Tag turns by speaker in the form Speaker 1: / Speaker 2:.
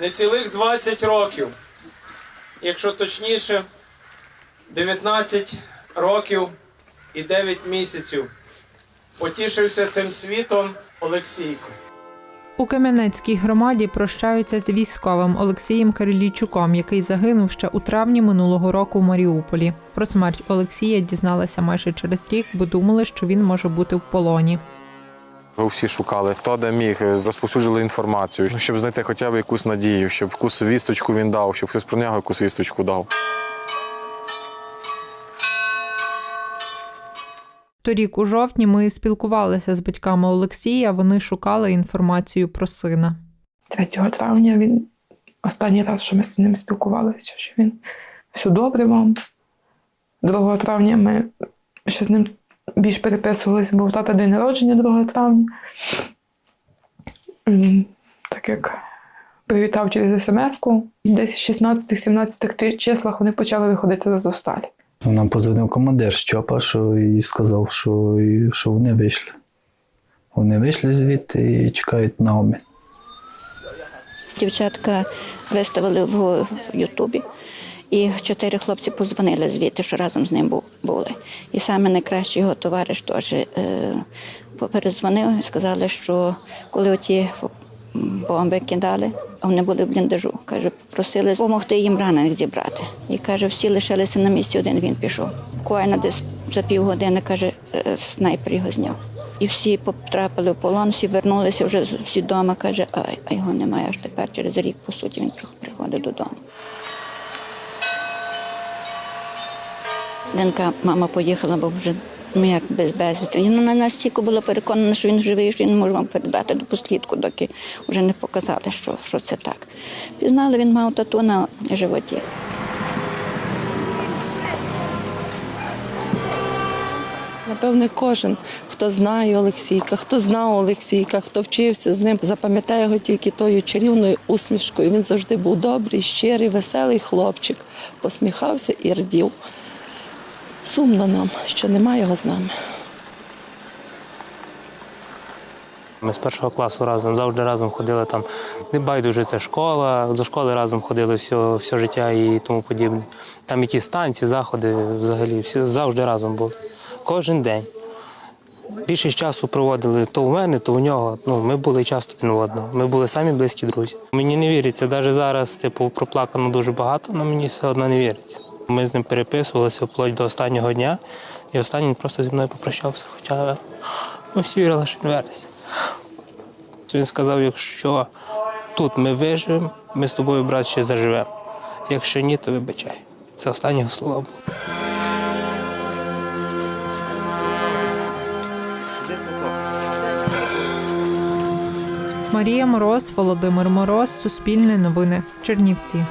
Speaker 1: не цілих 20 років, якщо точніше, 19 років і 9 місяців потішився цим світом Олексійко.
Speaker 2: У Кам'янецькій громаді прощаються з військовим Олексієм Кирилійчуком, який загинув ще у травні минулого року в Маріуполі. Про смерть Олексія дізналася майже через рік, бо думали, що він може бути в полоні.
Speaker 3: Ви всі шукали, хто де міг, розповсюджували інформацію, щоб знайти хоча б якусь надію, щоб якусь вісточку він дав, щоб хтось про нього якусь вісточку дав.
Speaker 2: Торік у жовтні ми спілкувалися з батьками Олексія. Вони шукали інформацію про сина.
Speaker 4: 3 травня він останній раз, що ми з ним спілкувалися, що він все добре вам. 2 травня ми ще з ним більш переписувалися, бо в тата день народження 2 травня. Так як привітав через смс-ку. Десь в 16-17 числах вони почали виходити з Азовсталі.
Speaker 5: Нам позвонив командир з ЧОПа, що і сказав, що, і- що вони вийшли. Вони вийшли звідти і чекають на обмін.
Speaker 6: Дівчатка виставили в Ютубі, і чотири хлопці позвонили звідти, що разом з ним були. І саме найкращий його товариш теж е, перезвонив і сказали, що коли оті бомби кидали, а вони були в бліндажу. Каже, просили допомогти їм ранених зібрати. І каже, всі лишилися на місці, один він пішов. Буквально десь за півгодини, каже, е, снайпер його зняв. І всі потрапили в полон, всі вернулися вже всі вдома. Каже, а, його немає аж тепер через рік, по суті, він прих- приходить додому. Ленка, мама поїхала, бо вже ну як без безвіти. Ну, вона настільки була переконана, що він живий, що я не можу вам передати до послідку, доки вже не показали, що, що це так. Пізнали, він мав тату на животі.
Speaker 7: Напевне, кожен, хто знає Олексійка, хто знав Олексійка, хто вчився з ним, запам'ятає його тільки тою чарівною усмішкою. Він завжди був добрий, щирий, веселий хлопчик, посміхався і радів. Сумно нам, що немає його з нами.
Speaker 8: Ми з першого класу разом завжди разом ходили там. Не байдуже це школа, до школи разом ходили все, все життя і тому подібне. Там якісь танці, заходи взагалі, всі завжди разом були. Кожен день. Більшість часу проводили то в мене, то в нього. Ну, ми були часто один в одного. Ми були самі близькі друзі. Мені не віриться, навіть зараз, типу, проплакано дуже багато, але мені все одно не віриться. Ми з ним переписувалися вплоть до останнього дня, і останній просто зі мною попрощався. Хоча всі вірили, що він вернеться. Він сказав, якщо тут ми виживемо, ми з тобою, брат, ще заживемо. Якщо ні, то вибачай. Це останні слова були.
Speaker 2: Марія Мороз, Володимир Мороз, Суспільне новини, Чернівці.